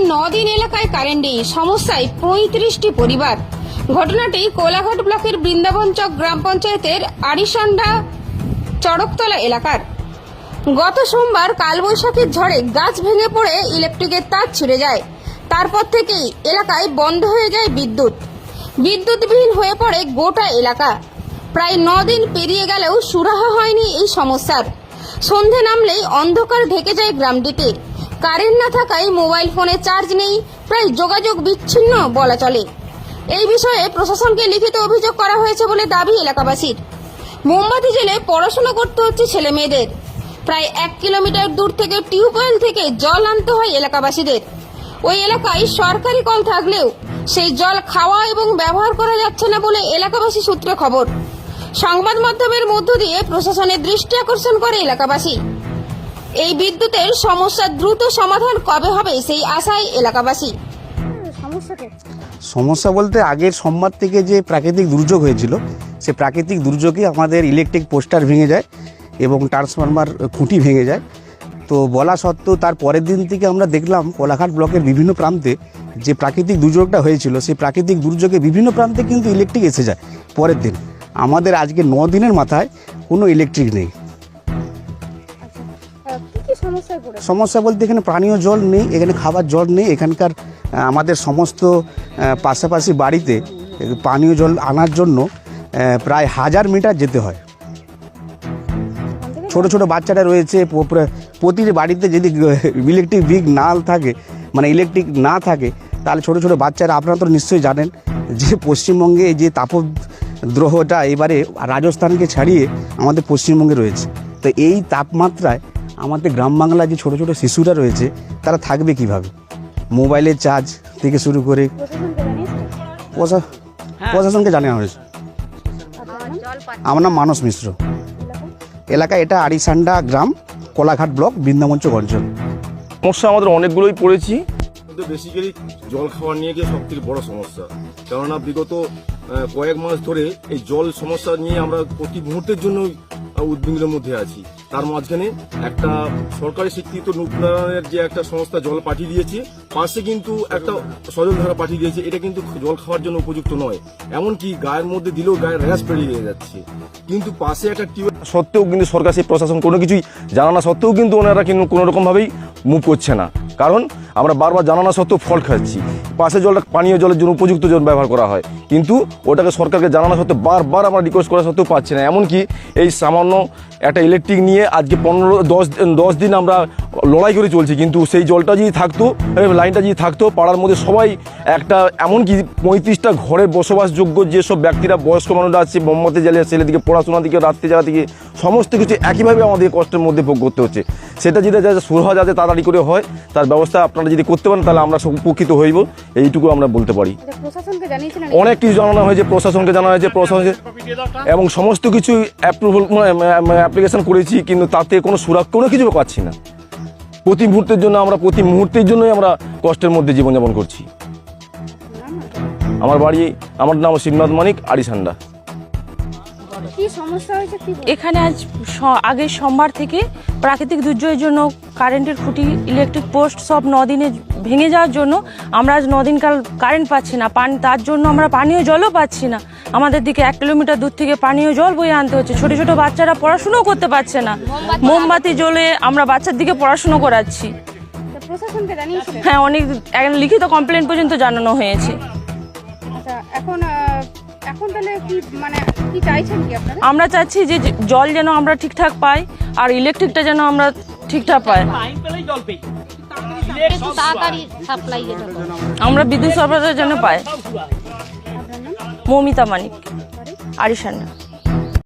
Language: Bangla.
প্রায় দিন এলাকায় কারেন্ট সমস্যায় পঁয়ত্রিশটি পরিবার। ঘটনাটি কোলাঘাট ব্লকের বৃন্দাবন চক গ্রাম পঞ্চায়েতের আরিসান্ডা চড়কতলা এলাকার। গত সোমবার কালবৈশাখীর ঝড়ে গাছ ভেঙে পড়ে ইলেকট্রিকের তার ছিঁড়ে যায়। তারপর থেকেই এলাকায় বন্ধ হয়ে যায় বিদ্যুৎ। বিদ্যুৎবিহীন হয়ে পড়ে গোটা এলাকা। প্রায় দিন পেরিয়ে গেলেও সুরাহা হয়নি এই সমস্যার। সন্ধে নামলেই অন্ধকার ঢেকে যায় গ্রামটিতে। কারেন্ট না থাকায় মোবাইল ফোনে চার্জ নেই, প্রায় যোগাযোগ বিচ্ছিন্ন বলা চলে। এই বিষয়ে প্রশাসনকে লিখিত অভিযোগ করা হয়েছে বলে দাবি এলাকাবাসীর। মোমবাতি জেলে পড়াশোনা করতে হচ্ছে ছেলে মেয়েদের। প্রায় এক কিলোমিটার দূর থেকে টিউবওয়েল থেকে জল আনতে হয় এলাকাবাসীদের। ওই এলাকায় সরকারি কল থাকলেও সেই জল খাওয়া এবং ব্যবহার করা যাচ্ছে না বলে এলাকাবাসী সূত্রে খবর। সংবাদ মাধ্যমের মধ্য দিয়ে প্রশাসনের দৃষ্টি আকর্ষণ করে এলাকাবাসী। এই বিদ্যুতের সমস্যার দ্রুত সমাধান কবে হবে সেই আশায় এলাকাবাসী। সমস্যা বলতে আগের সোমবার থেকে যে প্রাকৃতিক দুর্যোগ হয়েছিল সে প্রাকৃতিক দুর্যোগে আমাদের ইলেকট্রিক পোস্টার ভেঙে যায় এবং ট্রান্সফরমার খুঁটি ভেঙে যায়। তো বলা সত্ত্বেও তার পরের দিন থেকে আমরা দেখলাম কোলাঘাট ব্লকের বিভিন্ন প্রান্তে যে প্রাকৃতিক দুর্যোগটা হয়েছিল সেই প্রাকৃতিক দুর্যোগে বিভিন্ন প্রান্তে কিন্তু ইলেকট্রিক এসে যায় পরের দিন। আমাদের আজকে ন দিনের মাথায় কোনো ইলেকট্রিক নেই। সমস্যা বলতে এখানে পানীয় জল নেই, এখানে খাবার জল নেই, এখানকার আমাদের সমস্ত পাশাপাশি বাড়িতে পানীয় জল আনার জন্য প্রায় হাজার মিটার যেতে হয়। ছোট ছোট বাচ্চারা রয়েছে প্রতিটি বাড়িতে যদি ইলেকট্রিক বিগ না থাকে মানে ইলেকট্রিক না থাকে, তাহলে ছোট ছোট বাচ্চারা, আপনারা তো নিশ্চয়ই জানেন যে পশ্চিমবঙ্গে যে তাপদ্রোহটা এবারে রাজস্থানকে ছাড়িয়ে আমাদের পশ্চিমবঙ্গে রয়েছে। তো এই তাপমাত্রায় আমাদের গ্রাম বাংলায় যে ছোট ছোট শিশুরা রয়েছে তারা থাকবে কীভাবে? মোবাইলের চার্জ থেকে শুরু করে প্রশাসনকে প্রশাসনকে জানানো হয়েছে। আমার নাম মানস মিশ্র। এলাকা এটা আরিসান্ডা গ্রাম কোলাঘাট ব্লক বৃন্দামঞ্চ অঞ্চল। সমস্যা আমাদের অনেকগুলোই পড়েছি। কিন্তু বেসিক্যালি জল খাওয়া নিয়ে গিয়ে সব থেকে বড় সমস্যা। কেননা বিগত কয়েক মাস ধরে এই জল সমস্যা নিয়ে আমরা প্রতি মুহূর্তের জন্য উদ্বিগ্নের মধ্যে আছি। তার মাঝখানে একটা সরকারি স্বীকৃত নূতনের যে একটা সংস্থা জল পাঠিয়ে দিয়েছে, পাশে কিন্তু একটা সজল ধারা পাঠিয়ে দিয়েছে। এটা কিন্তু জল খাওয়ার জন্য উপযুক্ত নয়। এমনকি গায়ের মধ্যে দিলেও গায়ের র্যাশ বেরিয়ে যাচ্ছে। কিন্তু পাশে একটা টিউব সত্ত্বেও কিন্তু সরকার, সেই প্রশাসন কোনো কিছুই জানানো সত্ত্বেও কিন্তু ওনারা কিন্তু কোনোরকমভাবেই মুভ করছে না। কারণ আমরা বারবার জানানো সত্ত্বেও ফল খাচ্ছি। পাশে জলটা পানীয় জলের জন্য উপযুক্ত জল ব্যবহার করা হয়। কিন্তু ওটাকে সরকারকে জানানো সত্ত্বেও বারবার আমরা রিকোয়েস্ট করা সত্ত্বেও পাচ্ছি না। এমনকি এই সামান্য একটা ইলেকট্রিক নিয়ে আজকে পনেরো, দশ দশ দিন আমরা লড়াই করে চলছি। কিন্তু সেই জলটা যদি থাকতো লাইনটা যদি থাকতো, পাড়ার মধ্যে সবাই একটা, এমনকি পঁয়ত্রিশটা ঘরে বসবাসযোগ্য যেসব ব্যক্তিরা, বয়স্ক মানুষরা আছে মোহাম্মতে জ্বালিয়ে ছেলে দিকে পড়াশোনা দিকে, রাত্রে যাওয়া দিকে, সমস্ত কিছু একইভাবে আমাদের কষ্টের মধ্যে ভোগ করতে হচ্ছে। সেটা যেটা যাতে শুরু হয় যাতে তাড়াতাড়ি করে হয়, তার ব্যবস্থা আপনারা যদি করতে পারেন তাহলে আমরা উপকৃত হইব। এইটুকু আমরা বলতে পারি। অনেক কিছু জানানো হয়েছে প্রশাসনকে জানানো হয়েছে প্রশাসনকে এবং সমস্ত কিছু অ্যাপ্রুভাল অ্যাপ্লিকেশন করেছি কিন্তু তাতে কোনো সুরক্ষা কোনো কিছু পাচ্ছি না। প্রতি মুহূর্তের জন্য আমরা প্রতি মুহূর্তের জন্যই আমরা কষ্টের মধ্যে জীবনযাপন করছি। আমার বাড়ি আমার নাম শিবনাথ মানিক আরিসান্ডা। কি সমস্যা হয়েছে কি বলবেন? এখানে আজ স- আগের সোমবার থেকে প্রাকৃতিক দুর্যোগের জন্য কারেন্টের খুঁটি ইলেকট্রিক পোস্ট সব নদিনে ভেঙে যাওয়ার জন্য আমরা আজ নদিনকাল কারেন্ট পাচ্ছি না। পানি তার জন্য আমরা পানীয় জলও পাচ্ছি না। আমাদের দিকে এক কিলোমিটার দূর থেকে পানীয় জল বয়ে আনতে হচ্ছে। ছোট ছোট বাচ্চারা পড়াশুনোও করতে পারছে না। মোমবাতি জ্বলে আমরা বাচ্চার দিকে পড়াশুনো করাচ্ছি। হ্যাঁ অনেক লিখিত কমপ্লেন পর্যন্ত জানানো হয়েছে। আচ্ছা এখন এখন তাহলে কি মানে কি চাইছেন কি আপনারা? আমরা চাচ্ছি যে জল যেন আমরা ঠিকঠাক পাই আর ইলেকট্রিকটা যেন আমরা ঠিকঠাক পাই। আমরা বিদ্যুৎ সরবরাহের জন্য পাই। মমিতা মানিক আরিসান্না